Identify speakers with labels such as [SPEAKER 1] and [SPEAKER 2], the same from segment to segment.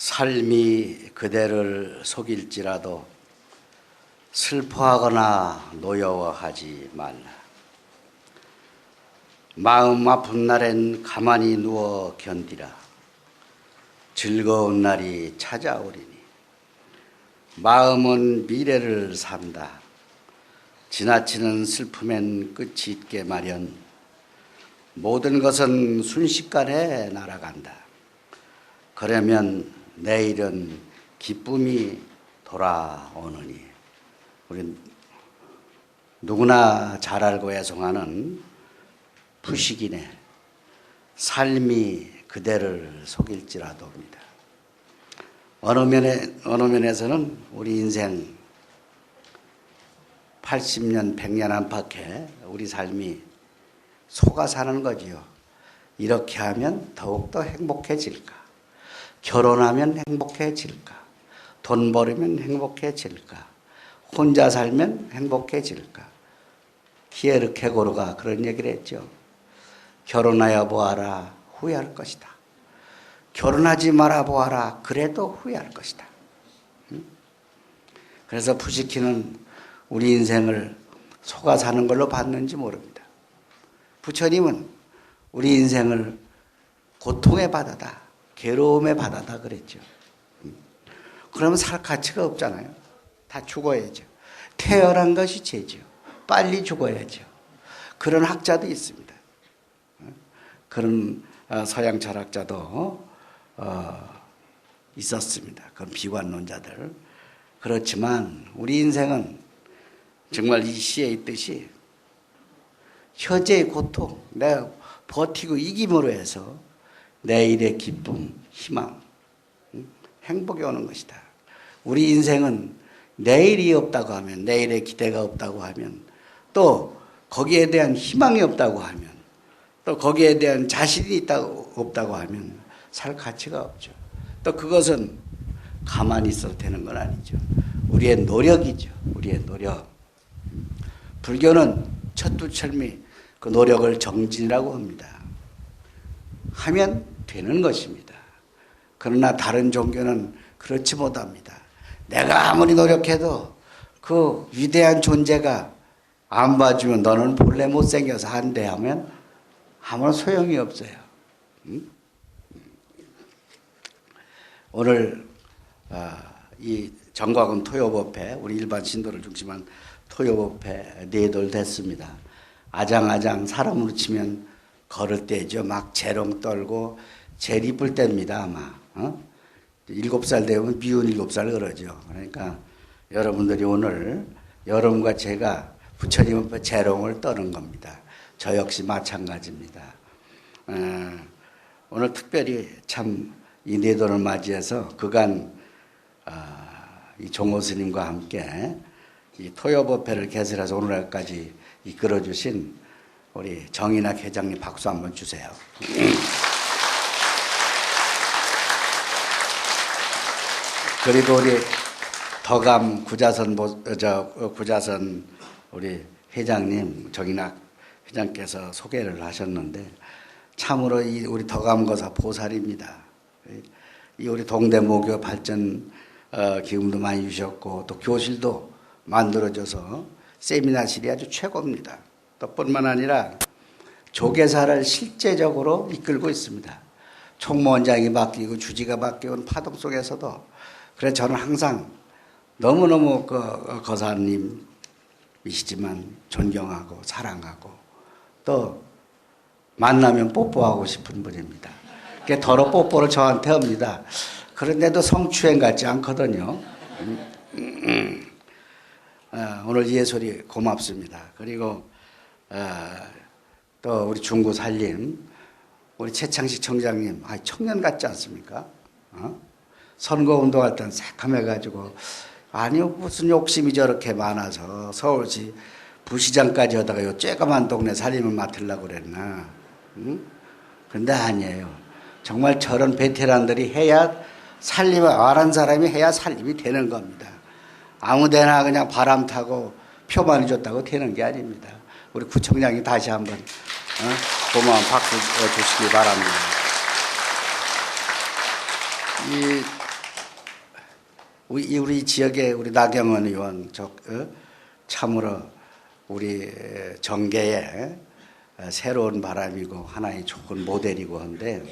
[SPEAKER 1] 삶이 그대를 속일지라도 슬퍼하거나 노여워하지 말라. 마음 아픈 날엔 가만히 누워 견디라. 즐거운 날이 찾아오리니. 마음은 미래를 산다. 지나치는 슬픔엔 끝이 있게 마련. 모든 것은 순식간에 날아간다. 그러면 내일은 기쁨이 돌아오느니. 우리 누구나 잘 알고 애송하는 부식이네. 삶이 그대를 속일지라도입니다. 어느 면에 어느 면에서는 우리 인생 80년, 100년 안팎에 우리 삶이 속아 사는 거지요. 이렇게 하면 더욱더 행복해질까? 결혼하면 행복해질까? 돈 벌으면 행복해질까? 혼자 살면 행복해질까? 키에르케고르가 그런 얘기를 했죠. 결혼하여 보아라 후회할 것이다. 결혼하지 말아 보아라 그래도 후회할 것이다. 그래서 부시키는 우리 인생을 속아 사는 걸로 봤는지 모릅니다. 부처님은 우리 인생을 고통의 바다다, 괴로움의 바다다 그랬죠. 그러면 살 가치가 없잖아요. 다 죽어야죠. 태어난 것이 죄죠. 빨리 죽어야죠. 그런 학자도 있습니다. 그런 어, 서양 철학자도 어, 있었습니다. 그런 비관론자들. 그렇지만 우리 인생은 정말 이 시에 있듯이 현재의 고통, 내가 버티고 이김으로 해서 내일의 기쁨, 희망, 행복이 오는 것이다. 우리 인생은 내일이 없다고 하면, 내일의 기대가 없다고 하면, 또 거기에 대한 희망이 없다고 하면, 또 거기에 대한 자신이 있다고, 없다고 하면 살 가치가 없죠. 또 그것은 가만히 있어도 되는 건 아니죠. 우리의 노력이죠. 우리의 노력. 불교는 첫두철미 그 노력을 정진이라고 합니다. 하면 되는 것입니다. 그러나 다른 종교는 그렇지 못합니다. 내가 아무리 노력해도 그 위대한 존재가 안 봐주면 너는 본래 못생겨서 한대 하면 아무런 소용이 없어요. 응? 오늘 어, 이 정과금 토요법회 우리 일반 신도를 중심한 토요법회 네돌 됐습니다. 아장아장 사람으로 치면 걸을 때죠. 막 재롱 떨고 제일 이쁠 때입니다 아마. 어? 일곱 살 되면 미운 일곱 살 그러죠. 그러니까 여러분들이 오늘 여러분과 제가 부처님 앞에 재롱을 떠는 겁니다. 저 역시 마찬가지입니다. 어, 오늘 특별히 참이 네도를 맞이해서 그간 어, 이 종호 스님과 함께 이 토요법회를 개설해서 오늘날까지 이끌어 주신 우리 정인학 회장님 박수 한번 주세요. 그리고 우리 더감 구자선 저 구자선 우리 회장님 정인학 회장께서 소개를 하셨는데 참으로 이 우리 더감거사 보살입니다. 이 우리 동대모교 발전 어, 기금도 많이 주셨고 또 교실도 만들어줘서 세미나실이 아주 최고입니다. 또 뿐만 아니라 조계사를 실제적으로 이끌고 있습니다. 총무원장이 바뀌고 주지가 바뀌고 파동 속에서도 그래서 저는 항상 너무너무 그 거사님이시지만 존경하고 사랑하고 또 만나면 뽀뽀하고 싶은 분입니다. 그게 더러 뽀뽀를 저한테 합니다. 그런데도 성추행 같지 않거든요. 어, 오늘 예술이 고맙습니다. 그리고 어, 또 우리 중구 살림 우리 최창식 청장님 아, 청년 같지 않습니까? 어? 선거 운동할 때는 새카매가지고 아니 무슨 욕심이 저렇게 많아서 서울시 부시장까지 하다가 요 쬐까만 동네 살림을 맡으려고 그랬나? 응? 근데 아니에요. 정말 저런 베테랑들이 해야 살림을 아는 사람이 해야 살림이 되는 겁니다. 아무데나 그냥 바람 타고 표만 줬다고 되는 게 아닙니다. 우리 구청장이 다시 한번 어? 고마운 박수 주시기 바랍니다. 이 우리, 우리 지역의 우리 나경원 의원 저, 어? 참으로 우리 정계에 새로운 바람이고 하나의 좋은 모델이고 한데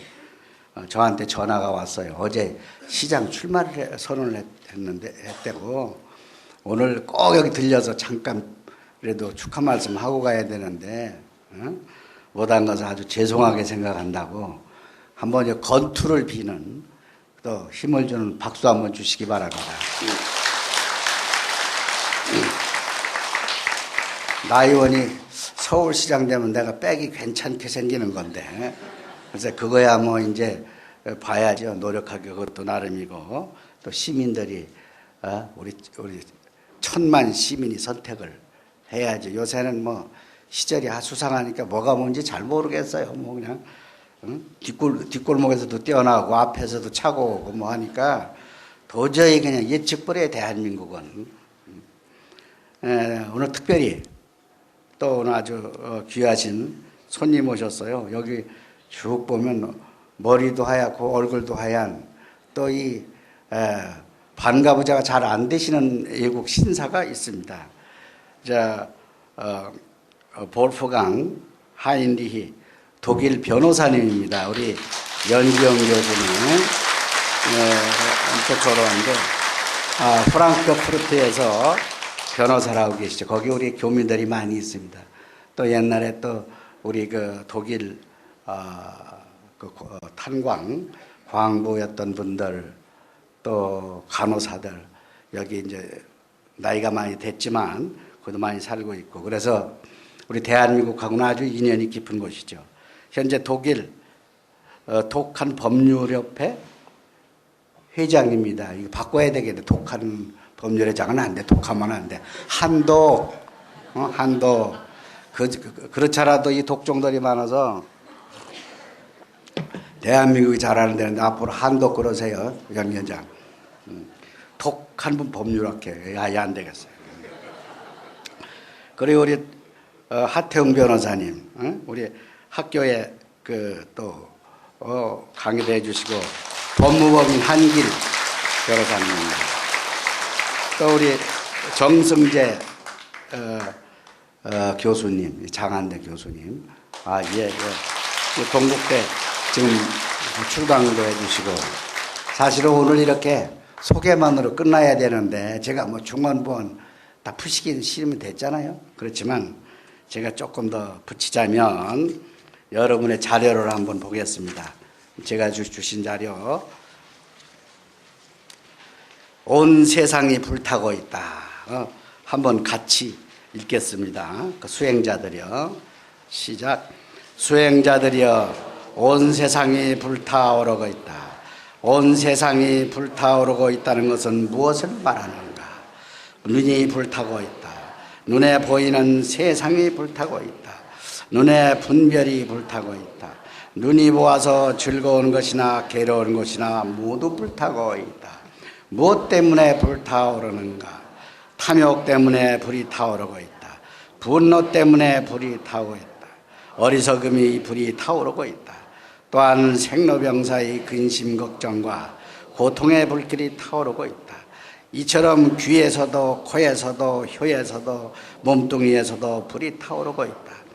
[SPEAKER 1] 어, 저한테 전화가 왔어요. 어제 시장 출마를 해- 선언을 했- 했는데 했대고 오늘 꼭 여기 들려서 잠깐 그래도 축하 말씀 하고 가야 되는데 어? 못한 것을 아주 죄송하게 생각한다고 한번 이제 건투를 비는 또 힘을 주는 박수 한번 주시기 바랍니다. 나 의원이 서울시장 되면 내가 백이 괜찮게 생기는 건데 그래서 그거야 뭐 이제 봐야죠 노력하게 그것도 나름이고 또 시민들이 어? 우리 우리 천만 시민이 선택을 해야죠 요새는 뭐 시절이 아 수상하니까 뭐가 뭔지 잘 모르겠어요 뭐 그냥 응? 뒷골 뒷골목에서도 뛰어나고 앞에서도 차고 오고 뭐 하니까 도저히 그냥 예측불허의 대한민국은 에, 오늘 특별히 또 오늘 아주 어, 귀하신 손님 오셨어요. 여기 쭉 보면 머리도 하얗고 얼굴도 하얀 또이 반가부자가 잘 안 되시는 외국 신사가 있습니다. 자, 어, 어, 볼프강 하인리히 독일 변호사님입니다. 우리 연지영 교수님 네, 엄청 졸업한데 아, 프랑크푸르트에서 변호사를 하고 계시죠. 거기 우리 교민들이 많이 있습니다. 또 옛날에 또 우리 그 독일 아, 그 고- 탄광 광부였던 분들 또 간호사들 여기 이제 나이가 많이 됐지만 그래도 많이 살고 있고 그래서 우리 대한민국하고는 아주 인연이 깊은 곳이죠. 현재 독일 어, 독한 법률협회 회장입니다. 이거 바꿔야 되겠네. 독한 법률회장은 안 돼. 독하면 안 돼. 한독, 어? 한독. 그, 그, 그렇잖아도 이 독종들이 많아서 대한민국이 잘하는 데는 앞으로 한독 그러세요. 양 위원장. 음, 독한 분 법률학회. 아예 안 되겠어요. 그리고 우리 어, 하태웅 변호사님, 어? 우리 학교에 그또 어, 강의도 해주시고 법무법인 한길 변호사님입니다. 또 우리 정승재 어, 어, 교수님, 장한대 교수님, 아 예, 예. 이 동국대 지금 출강도 해주시고 사실은 오늘 이렇게 소개만으로 끝나야 되는데 제가 뭐 중원부원 다 푸시긴 싫으면 됐잖아요. 그렇지만 제가 조금 더 붙이자면 여러분의 자료를 한번 보겠습니다. 제가 주- 주신 자료 온 세상이 불타고 있다. 어, 한번 같이 읽겠습니다. 그 수행자들이요. 시작. 수행자들이여 온 세상이 불타오르고 있다. 온 세상이 불타오르고 있다는 것은 무엇을 말하는가? 눈이 불타고 있다. 눈에 보이는 세상이 불타고 있다. 눈에 분별이 불타고 있다. 눈이 보아서 즐거운 것이나 괴로운 것이나 모두 불타고 있다. 무엇 때문에 불타오르는가? 탐욕 때문에 불이 타오르고 있다. 분노 때문에 불이 타오르고 있다. 어리석음이 불이 타오르고 있다. 또한 생로병사의 근심 걱정과 고통의 불길이 타오르고 있다. 이처럼 귀에서도 코에서도 혀에서도 몸뚱이에서도 불이 타오르고 있다.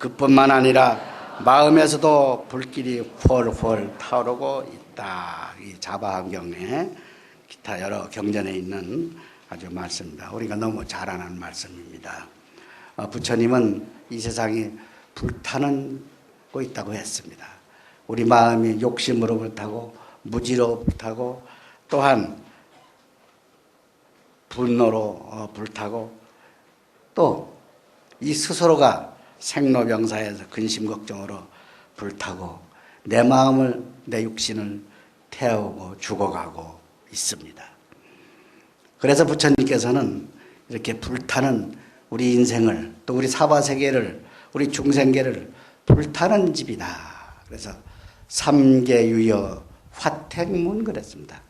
[SPEAKER 1] 그뿐만 아니라 마음에서도 불길이 펄펄 타오르고 있다. 이 자바한경에 기타 여러 경전에 있는 아주 말씀입니다. 우리가 너무 잘 아는 말씀입니다. 어, 부처님은 이 세상이 불타는 고 있다고 했습니다. 우리 마음이 욕심으로 불타고 무지로 불타고 또한 분노로 어, 불타고 또 이 스스로가 생로병사에서 근심 걱정으로 불타고 내 마음을 내 육신을 태우고 죽어가고 있습니다. 그래서 부처님께서는 이렇게 불타는 우리 인생을 또 우리 사바 세계를 우리 중생계를 불타는 집이다. 그래서 삼계유여 화택문 그랬습니다.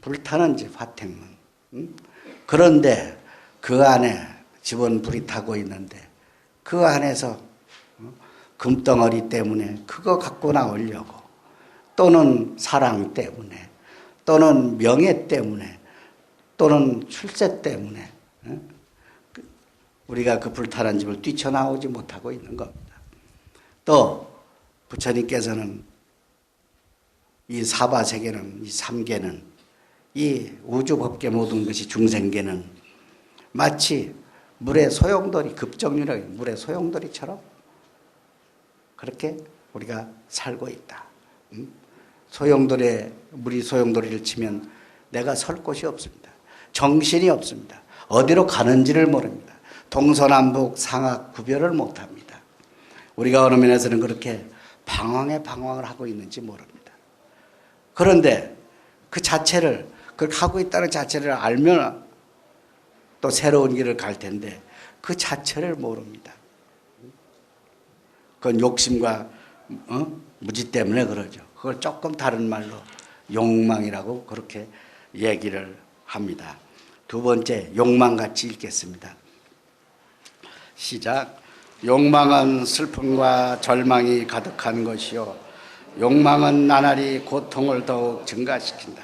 [SPEAKER 1] 불타는 집 화택문. 음? 그런데 그 안에 집은 불이 타고 있는데 그 안에서 어? 금덩어리 때문에 그거 갖고 나오려고 또는 사랑 때문에 또는 명예 때문에 또는 출세 때문에 어? 그- 우리가 그 불타는 집을 뛰쳐나오지 못하고 있는 겁니다. 또 부처님께서는 이 사바 세계는 이 삼계는 이 우주 법계 모든 것이 중생계는 마치 물의 소용돌이 급정률의 물의 소용돌이처럼 그렇게 우리가 살고 있다. 음? 소용돌이에 물이 소용돌이를 치면 내가 설 곳이 없습니다. 정신이 없습니다. 어디로 가는지를 모릅니다. 동서남북 상하 구별을 못합니다. 우리가 어느 면에서는 그렇게 방황에 방황을 하고 있는지 모릅니다. 그런데 그 자체를 그렇게 하고 있다는 자체를 알면 또 새로운 길을 갈 텐데 그 자체를 모릅니다. 그건 욕심과 어? 무지 때문에 그러죠. 그걸 조금 다른 말로 욕망이라고 그렇게 얘기를 합니다. 두 번째 욕망 같이 읽겠습니다. 시작. 욕망은 슬픔과 절망이 가득한 것이요. 욕망은 나날이 고통을 더욱 증가시킨다.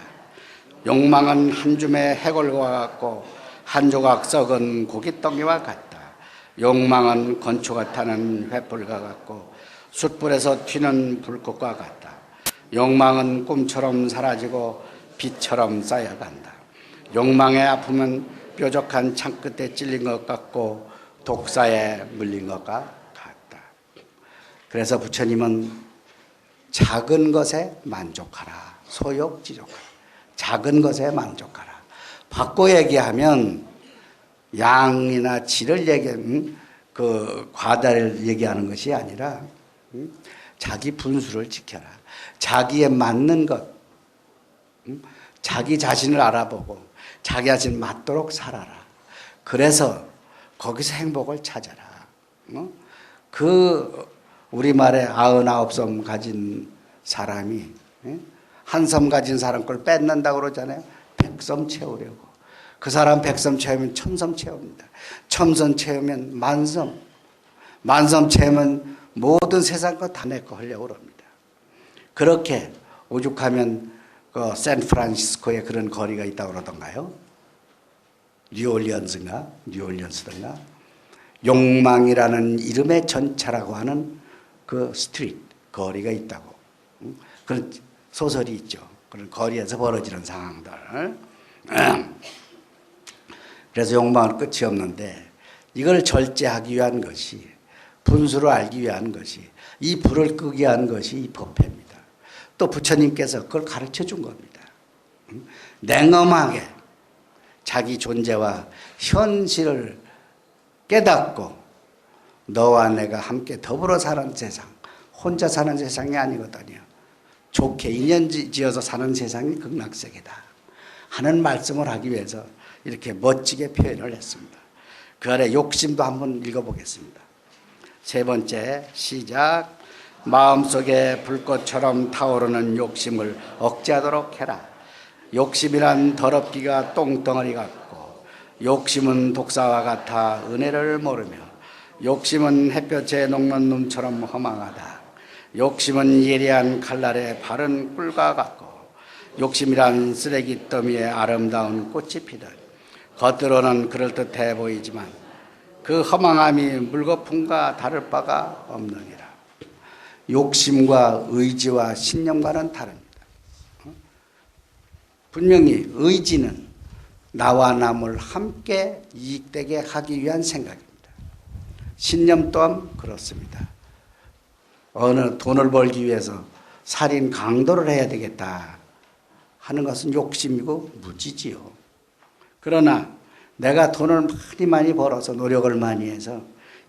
[SPEAKER 1] 욕망은 한 줌의 해골과 같고 한 조각 썩은 고깃덩이와 같다. 욕망은 건초가 타는 횃불과 같고 숯불에서 튀는 불꽃과 같다. 욕망은 꿈처럼 사라지고 빛처럼 쌓여간다. 욕망의 아픔은 뾰족한 창끝에 찔린 것 같고 독사에 물린 것과 같다. 그래서 부처님은 작은 것에 만족하라. 소욕 지족하라. 작은 것에 만족하라. 바꿔 얘기하면 양이나 질을 얘기하는 그 과다를 얘기하는 것이 아니라 음, 자기 분수를 지켜라. 자기에 맞는 것, 음, 자기 자신을 알아보고 자기 자신 맞도록 살아라. 그래서 거기서 행복을 찾아라. 어? 그 우리말에 아흔아홉 섬 가진 사람이 예? 한섬 가진 사람 걸 뺏는다고 그러잖아요. 백섬 채우려고. 그 사람 백섬 채우면 천섬 채웁니다. 천섬 채우면 만섬. 만섬 채우면 모든 세상 거 다 내거 하려고 그럽니다. 그렇게 오죽하면 그 샌프란시스코에 그런 거리가 있다고 그러던가요? 뉴올리언스인가? 뉴올리언스든가? 욕망이라는 이름의 전차라고 하는 그 스트리트, 거리가 있다고. 음? 그런 소설이 있죠. 그런 거리에서 벌어지는 상황들. 그래서 욕망은 끝이 없는데 이걸 절제하기 위한 것이 분수를 알기 위한 것이 이 불을 끄기 위한 것이 이 법회입니다. 또 부처님께서 그걸 가르쳐 준 겁니다. 음? 냉엄하게 자기 존재와 현실을 깨닫고 너와 내가 함께 더불어 사는 세상, 혼자 사는 세상이 아니거든요. 좋게 인연 지어서 사는 세상이 극락세계다. 하는 말씀을 하기 위해서 이렇게 멋지게 표현을 했습니다. 그 아래 욕심도 한번 읽어보겠습니다. 세 번째, 시작. 마음속에 불꽃처럼 타오르는 욕심을 억제하도록 해라. 욕심이란 더럽기가 똥덩어리 같고, 욕심은 독사와 같아 은혜를 모르며, 욕심은 햇볕에 녹는 눈처럼 허망하다. 욕심은 예리한 칼날에 바른 꿀과 같고, 욕심이란 쓰레기 더미에 아름다운 꽃이 피듯, 겉으로는 그럴듯해 보이지만, 그 허망함이 물거품과 다를 바가 없느니라. 욕심과 의지와 신념과는 다릅니다. 분명히 의지는 나와 남을 함께 이익되게 하기 위한 생각입니다. 신념 또한 그렇습니다. 어느 돈을 벌기 위해서 살인 강도를 해야 되겠다 하는 것은 욕심이고 무지지요. 그러나 내가 돈을 많이 많이 벌어서 노력을 많이 해서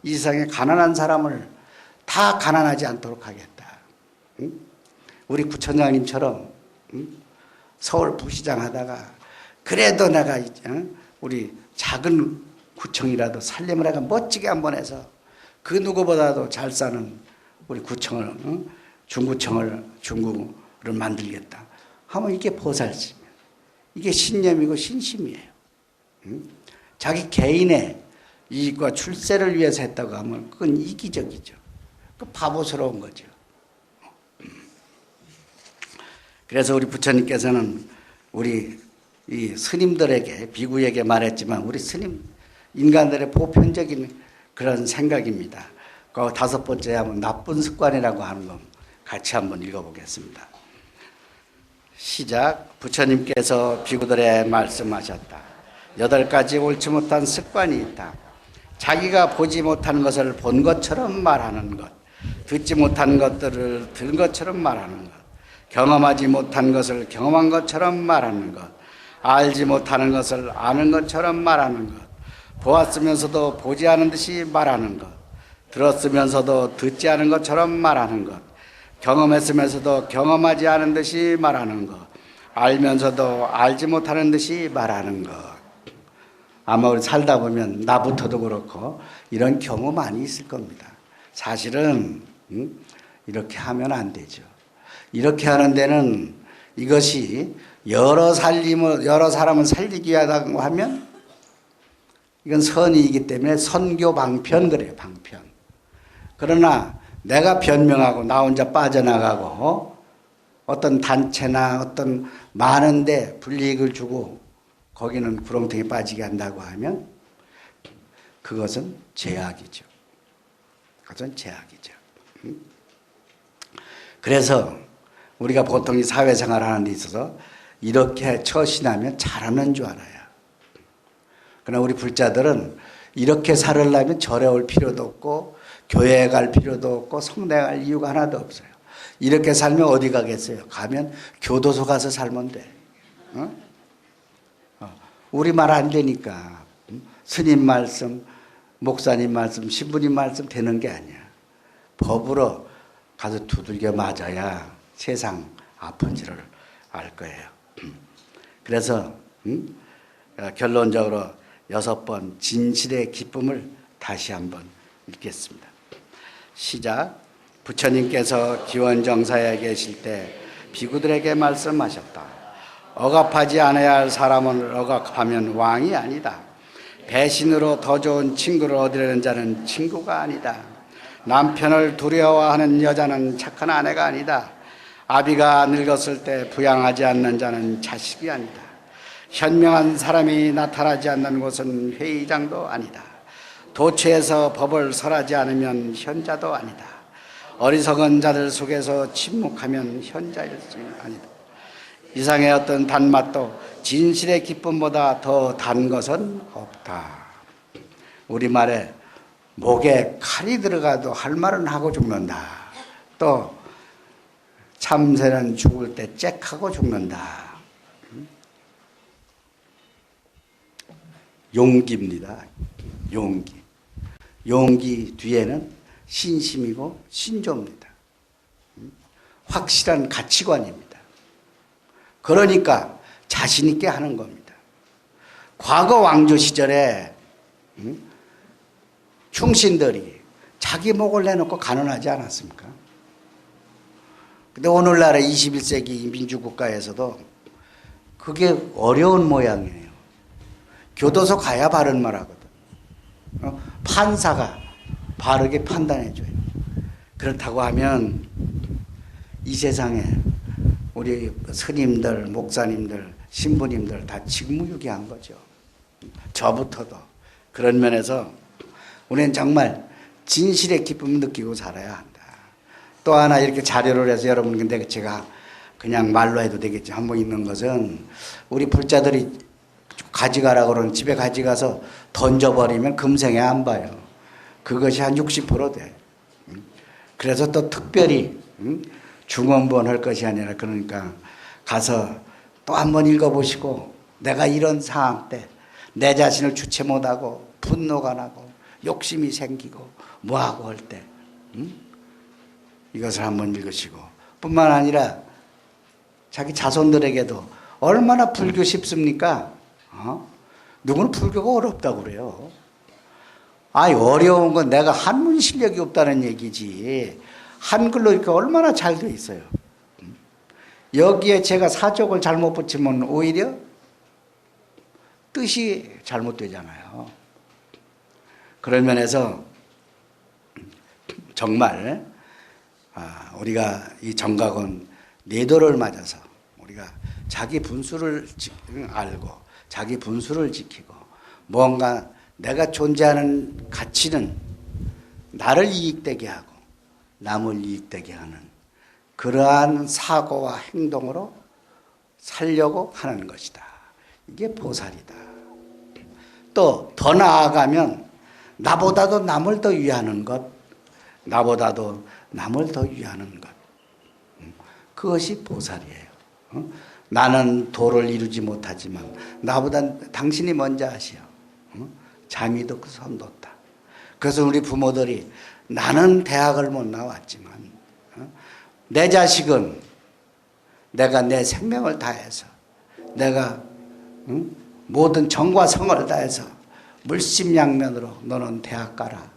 [SPEAKER 1] 이 세상에 가난한 사람을 다 가난하지 않도록 하겠다. 응? 우리 구청장님처럼 응? 서울 부시장 하다가 그래도 내가 응? 우리 작은 구청이라도 살림을 내가 멋지게 한번 해서 그 누구보다도 잘 사는 우리 구청을 중구청을 중구를 만들겠다. 하면 이게 보살심이에요. 이게 신념이고 신심이에요. 자기 개인의 이익과 출세를 위해서 했다고 하면 그건 이기적이죠. 그 바보스러운 거죠. 그래서 우리 부처님께서는 우리 이 스님들에게 비구에게 말했지만 우리 스님 인간들의 보편적인 그런 생각입니다. 그 다섯 번째 하면 나쁜 습관이라고 하는 거 같이 한번 읽어보겠습니다. 시작. 부처님께서 비구들에 말씀하셨다. 여덟 가지 옳지 못한 습관이 있다. 자기가 보지 못한 것을 본 것처럼 말하는 것, 듣지 못한 것들을 들은 것처럼 말하는 것, 경험하지 못한 것을 경험한 것처럼 말하는 것, 알지 못하는 것을 아는 것처럼 말하는 것, 보았으면서도 보지 않은 듯이 말하는 것, 들었으면서도 듣지 않은 것처럼 말하는 것, 경험했으면서도 경험하지 않은 듯이 말하는 것, 알면서도 알지 못하는 듯이 말하는 것. 아마 우리 살다 보면 나부터도 그렇고 이런 경우 많이 있을 겁니다. 사실은 음, 이렇게 하면 안 되죠. 이렇게 하는 데는 이것이 여러 살림을 여러 사람을 살리기 위하다고 하면 이건 선의이기 때문에 선교 방편 그래요 방편. 그러나 내가 변명하고 나 혼자 빠져나가고 어떤 단체나 어떤 많은데 불이익을 주고 거기는 구렁텅이 빠지게 한다고 하면 그것은 제약이죠. 그것은 제약이죠. 음? 그래서 우리가 보통 이 사회생활 하는 데 있어서 이렇게 처신하면 잘하는 줄 알아요. 그러나 우리 불자들은 이렇게 살으려면 절에 올 필요도 없고 교회에 갈 필요도 없고 성당에 갈 이유가 하나도 없어요. 이렇게 살면 어디 가겠어요? 가면 교도소 가서 살면 돼. 어? 어. 우리 말 안 되니까 음? 스님 말씀, 목사님 말씀, 신부님 말씀 되는 게 아니야. 법으로 가서 두들겨 맞아야 세상 아픈지를 알 거예요. 그래서 음? 어, 결론적으로 여섯 번 진실의 기쁨을 다시 한번 읽겠습니다. 시작. 부처님께서 기원정사에 계실 때 비구들에게 말씀하셨다. 억압하지 않아야 할 사람을 억압하면 왕이 아니다. 배신으로 더 좋은 친구를 얻으려는 자는 친구가 아니다. 남편을 두려워하는 여자는 착한 아내가 아니다. 아비가 늙었을 때 부양하지 않는 자는 자식이 아니다. 현명한 사람이 나타나지 않는 곳은 회의장도 아니다. 도처에서 법을 설하지 않으면 현자도 아니다. 어리석은 자들 속에서 침묵하면 현자일 수 아니다. 이상의 어떤 단맛도 진실의 기쁨보다 더 단 것은 없다. 우리말에 목에 칼이 들어가도 할 말은 하고 죽는다. 또 참새는 죽을 때 짹하고 죽는다. 용기입니다. 용기. 용기 뒤에는 신심이고 신조입니다. 확실한 가치관입니다. 그러니까 자신있게 하는 겁니다. 과거 왕조 시절에 충신들이 자기 목을 내놓고 간언하지 않았습니까? 근데 오늘날의 21세기 민주국가에서도 그게 어려운 모양이에요. 교도소 가야 바른 말 하거든. 어? 판사가 바르게 판단해줘요. 그렇다고 하면 이 세상에 우리 스님들, 목사님들, 신부님들 다 직무유기한 거죠. 저부터도. 그런 면에서 우리는 정말 진실의 기쁨을 느끼고 살아야 한다. 또 하나 이렇게 자료를 해서 여러분 근데 제가 그냥 말로 해도 되겠지. 한번 있는 것은 우리 불자들이 가져가라 그러는 집에 가져가서 던져버리면 금생에 안 봐요. 그것이 한 60% 돼. 그래서 또 특별히 중원본 할 것이 아니라 그러니까 가서 또 한 번 읽어보시고 내가 이런 상황 때 내 자신을 주체 못하고 분노가 나고 욕심이 생기고 뭐하고 할 때 이것을 한번 읽으시고 뿐만 아니라 자기 자손들에게도 얼마나 불교 쉽습니까? 어? 누구는 불교가 어렵다고 그래요. 아이, 어려운 건 내가 한문 실력이 없다는 얘기지. 한글로 이렇게 얼마나 잘 돼 있어요. 여기에 제가 사족을 잘못 붙이면 오히려 뜻이 잘못되잖아요. 그런 면에서 정말 아, 우리가 이 정각은 내도를 맞아서 우리가 자기 분수를 지- 알고 자기 분수를 지키고 뭔가 내가 존재하는 가치는 나를 이익되게 하고 남을 이익되게 하는 그러한 사고와 행동으로 살려고 하는 것이다. 이게 보살이다. 또 더 나아가면 나보다도 남을 더 위하는 것, 나보다도 남을 더 위하는 것. 음, 그것이 보살이에요. 어? 나는 도를 이루지 못하지만 나보다 당신이 먼저 하시오. 어? 자미도 그 선뒀다. 그래서 우리 부모들이 나는 대학을 못 나왔지만 어? 내 자식은 내가 내 생명을 다해서 내가 응? 모든 정과 성을 다해서 물심양면으로 너는 대학 가라.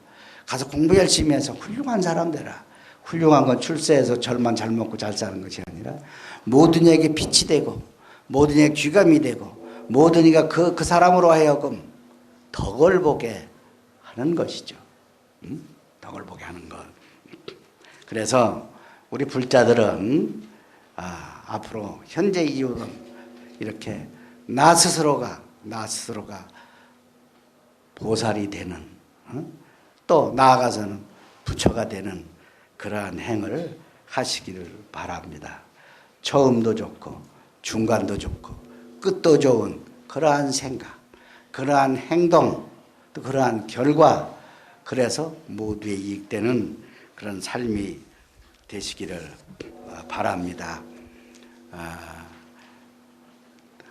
[SPEAKER 1] 가서 공부 열심히 해서 훌륭한 사람 되라. 훌륭한 건 출세해서 절만 잘 먹고 잘 사는 것이 아니라 모든 이에게 빛이 되고 모든 이에게 귀감이 되고 모든 이가 그, 그 사람으로 하여금 덕을 보게 하는 것이죠. 응? 덕을 보게 하는 것. 그래서 우리 불자들은 아, 앞으로 현재 이후는 이렇게 나 스스로가 나 스스로가 보살이 되는 어? 또 나아가서는 부처가 되는 그러한 행을 하시기를 바랍니다. 처음도 좋고 중간도 좋고 끝도 좋은 그러한 생각, 그러한 행동, 또 그러한 결과 그래서 모두의 이익되는 그런 삶이 되시기를 어, 바랍니다. 아,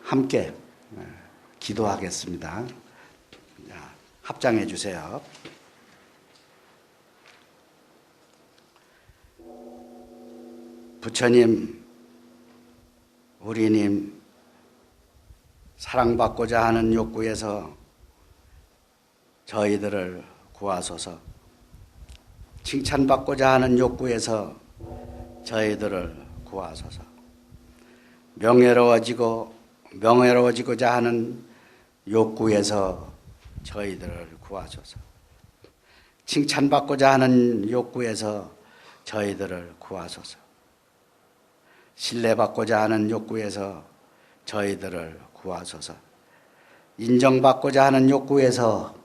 [SPEAKER 1] 함께 어, 기도하겠습니다. 자, 합장해 주세요. 부처님, 우리님, 사랑받고자 하는 욕구에서 저희들을 구하소서. 칭찬받고자 하는 욕구에서 저희들을 구하소서. 명예로워지고 명예로워지고자 하는 욕구에서 저희들을 구하소서. 칭찬받고자 하는 욕구에서 저희들을 구하소서. 신뢰받고자 하는 욕구에서 저희들을 구하소서. 인정받고자 하는 욕구에서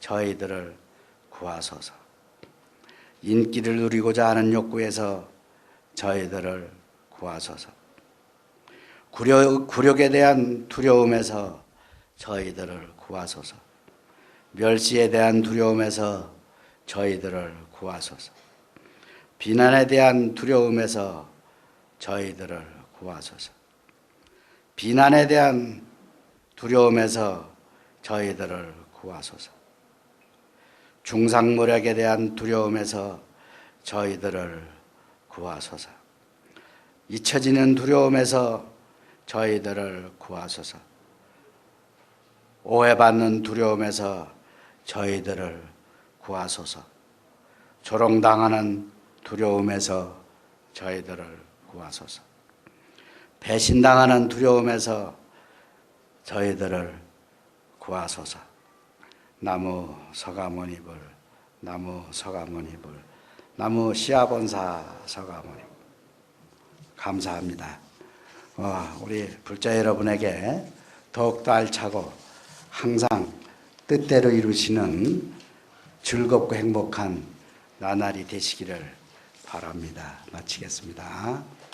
[SPEAKER 1] 저희들을 구하소서. 인기를 누리고자 하는 욕구에서 저희들을 구하소서. 굴욕, 굴욕에 대한 두려움에서 저희들을 구하소서. 멸시에 대한 두려움에서 저희들을 구하소서. 비난에 대한 두려움에서 저희들을 구하소서. 비난에 대한 두려움에서 저희들을 구하소서. 중상모략에 대한 두려움에서 저희들을 구하소서. 잊혀지는 두려움에서 저희들을 구하소서. 오해받는 두려움에서 저희들을 구하소서. 조롱당하는 두려움에서 저희들을 구하소서. 배신당하는 두려움에서 저희들을 구하소서. 나무 서가모니불, 나무 서가모니불, 나무 시아본사 서가모니. 감사합니다. 어, 우리 불자 여러분에게 더욱더 알차고 항상 뜻대로 이루시는 즐겁고 행복한 나날이 되시기를 바랍니다. 마치겠습니다.